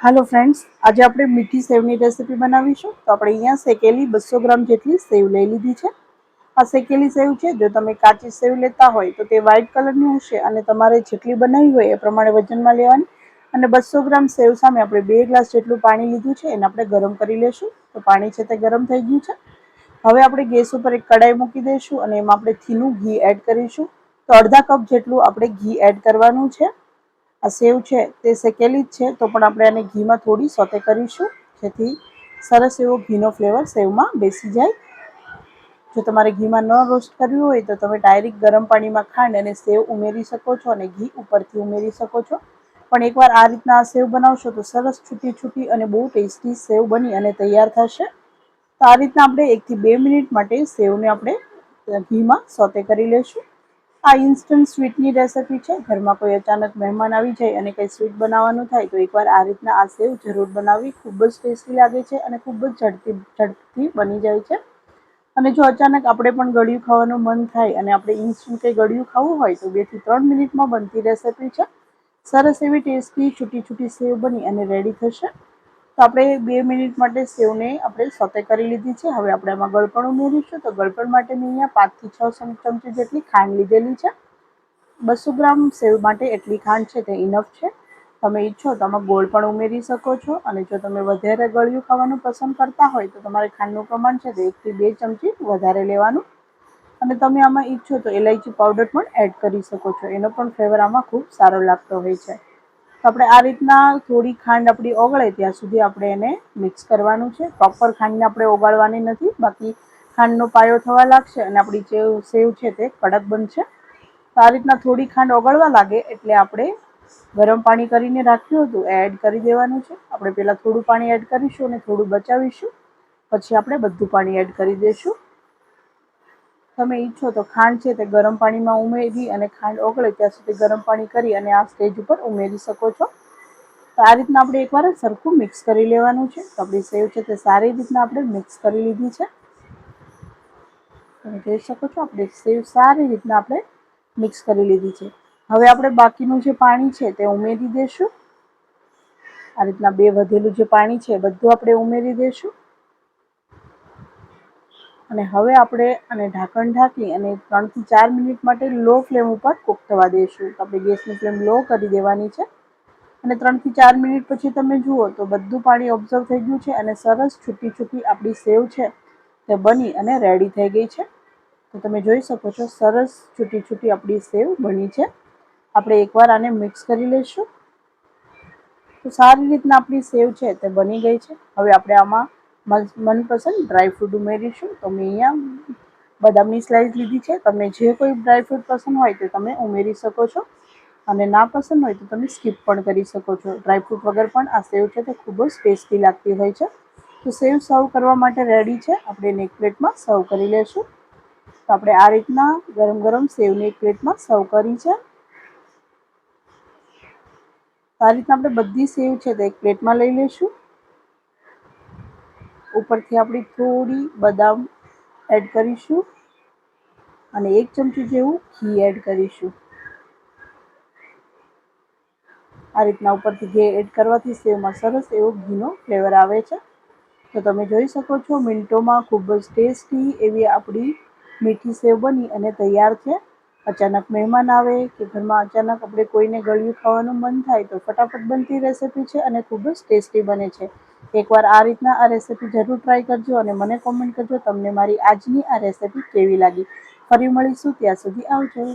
હાલો friends આજે આપણે મીઠી સેવની રેસીપી બનાવીશું. તો આપણે અહીંયા શેકેલી બસો ગ્રામ જેટલી સેવ લઈ લીધી છે. આ શેકેલી સેવ છે, જો તમે કાચી સેવ લેતા હોય તો તે વ્હાઇટ કલરની હશે અને તમારે જેટલી બનાવી હોય એ પ્રમાણે વજનમાં લેવાની. અને બસો ગ્રામ સેવ સામે આપણે બે ગ્લાસ જેટલું પાણી લીધું છે, એને આપણે ગરમ કરી લેશું. તો પાણી છે તે ગરમ થઈ ગયું છે. હવે આપણે ગેસ ઉપર એક કડાઈ મૂકી દઈશું અને એમાં આપણે થીનું ઘી એડ કરીશું. તો અડધા કપ જેટલું આપણે ઘી એડ કરવાનું છે. આ સેવ છે તે શેકેલી જ છે, તો પણ આપણે આને ઘીમાં થોડી સોતે કરીશું, જેથી સરસ એવો ઘીનો ફ્લેવર સેવમાં બેસી જાય. જો તમારે ઘીમાં ન રોસ્ટ કરવી હોય તો તમે ડાયરેક્ટ ગરમ પાણીમાં ખાંડ અને સેવ ઉમેરી શકો છો અને ઘી ઉપરથી ઉમેરી શકો છો. પણ એકવાર આ રીતના આ સેવ બનાવશો તો સરસ છૂટી છૂટી અને બહુ ટેસ્ટી સેવ બની અને તૈયાર થશે. તો આ રીતના આપણે એકથી બે મિનિટ માટે સેવને આપણે ઘીમાં સોતે કરી લઈશું આ ઇન્સ્ટન્ટ સ્વીટની રેસિપી છે. ઘરમાં કોઈ અચાનક મહેમાન આવી જાય અને કંઈ સ્વીટ બનાવવાનું થાય, તો એકવાર આ રીતના આ સેવ જરૂર બનાવવી ખૂબ જ ટેસ્ટી લાગે છે અને ખૂબ જ ઝડપી, ઝડપથી બની જાય છે. અને જો અચાનક આપણે પણ ગળ્યું ખાવાનું મન થાય અને આપણે ઇન્સ્ટન્ટ કંઈ ગળ્યું ખાવું હોય, તો બેથી ત્રણ મિનિટમાં બનતી રેસિપી છે. સરસ એવી ટેસ્ટી છૂટી છૂટી સેવ બની અને રેડી થશે. તો આપણે બે મિનિટ માટે સેવને આપણે સોતે કરી લીધી છે. હવે આપણે એમાં ગળપણ ઉમેરીશું. તો ગળપણ માટે મેં અહીંયા પાંચથી છ ચમચી જેટલી ખાંડ લીધેલી છે. બસો ગ્રામ સેવ માટે એટલી ખાંડ છે તે ઇનફ છે. તમે ઈચ્છો તો આમાં ગોળ પણ ઉમેરી શકો છો. અને જો તમે વધારે ગળ્યું ખાવાનું પસંદ કરતા હોય તો તમારે ખાંડનું પ્રમાણ છે તે એકથી બે ચમચી વધારે લેવાનું. અને તમે આમાં ઈચ્છો તો ઇલાયચી પાવડર પણ એડ કરી શકો છો. એનો પણ ફ્લેવર આમાં ખૂબ સારો લાગતો હોય છે. તો આપણે આ રીતના થોડી ખાંડ આપણી ઓગળે ત્યાં સુધી આપણે એને મિક્સ કરવાનું છે. પ્રોપર ખાંડને આપણે ઓગાળવાની નથી. બાકી ખાંડનો પાયો થવા લાગશે અને આપણી જે સેવ છે તે કડક બનશે. તો આ રીતના થોડી ખાંડ ઓગળવા લાગે એટલે આપણે ગરમ પાણી કરીને રાખ્યું હતું. એ એડ કરી દેવાનું છે. આપણે પહેલાં થોડું પાણી એડ કરીશું અને થોડું બચાવીશું. પછી આપણે બધું પાણી એડ કરી દઈશું તમે ઈચ્છો તો ખાંડ છે તે ગરમ પાણીમાં ઉમેરી અને ખાંડ ઓગળે ત્યાં સુધી ગરમ પાણી કરી અને આ સ્ટેજ ઉપર ઉમેરી શકો છો. તો આ રીતના આપણે એકવાર સરખું મિક્સ કરી લેવાનું છે. તો સેવ છે તે સારી રીતના આપણે મિક્સ કરી લીધી છે. તમે જોઈ શકો છો આપણે સેવ સારી રીતના આપણે મિક્સ કરી લીધી છે. હવે આપણે બાકીનું જે પાણી છે તે ઉમેરી દઈશું આ રીતના બે વધેલું જે પાણી છે બધું આપણે ઉમેરી દઈશું અને હવે આપણે આને ઢાંકણ ઢાંકી અને ત્રણથી ચાર મિનિટ માટે લો ફ્લેમ ઉપર કૂક થવા દઈશું. આપણે ગેસની ફ્લેમ લો કરી દેવાની છે. અને ત્રણથી ચાર મિનિટ પછી તમે જુઓ તો બધું પાણી ઓબ્ઝર્વ થઈ ગયું છે અને સરસ છૂટી છૂટી આપણી સેવ છે તે બની અને રેડી થઈ ગઈ છે. તો તમે જોઈ શકો છો સરસ છૂટી છૂટી આપણી સેવ બની છે. આપણે એકવાર આને મિક્સ કરી લઈશું. તો સારી રીતના આપણી સેવ છે તે બની ગઈ છે. હવે આપણે આમાં મનપસંદ ડ્રાયફ્રૂટ ઉમેરીશું. તો મેં અહીંયા બદામની સ્લાઇસ લીધી છે. તમને જે કોઈ ડ્રાયફ્રૂટ પસંદ હોય તે તમે ઉમેરી શકો છો. અને ના પસંદ હોય તો તમે સ્કીપ પણ કરી શકો છો. ડ્રાયફ્રૂટ વગર પણ આ સેવ છે તે ખૂબ જ ટેસ્ટી લાગતી હોય છે. તો સેવ સર્વ કરવા માટે રેડી છે. આપણે એને એક પ્લેટમાં સર્વ કરી લેશું. તો આપણે આ રીતના ગરમ ગરમ સેવની એક પ્લેટમાં સર્વ કરી છે. આ રીતના આપણે બધી સેવ છે તે એક પ્લેટમાં લઈ લઈશું ઉપરથી આપણે થોડી બદામ એડ કરીશું. અને એક ચમચી જેવું ઘી એડ કરીશું. આ રીતના ઉપરથી ઘી એડ કરવાથી સેવમાં સરસ એવો ઘીનો ફ્લેવર આવે છે. તો તમે જોઈ શકો છો, મિન્ટોમાં ખૂબ જ ટેસ્ટી એવી આપણી મીઠી સેવ બની અને તૈયાર છે. અચાનક મહેમાન આવે કે ઘરમાં અચાનક આપણે કોઈને ગળ્યું ખાવાનું મન થાય તો ફટાફટ બનતી રેસીપી છે અને ખૂબ જ ટેસ્ટી બને છે. એકવાર આ રીતના આ રેસીપી જરૂર ટ્રાય કરજો અને મને કોમેન્ટ કરજો, તમને મારી આજની આ રેસીપી કેવી લાગી? ફરી મળીશું, ત્યાં સુધી આવજો.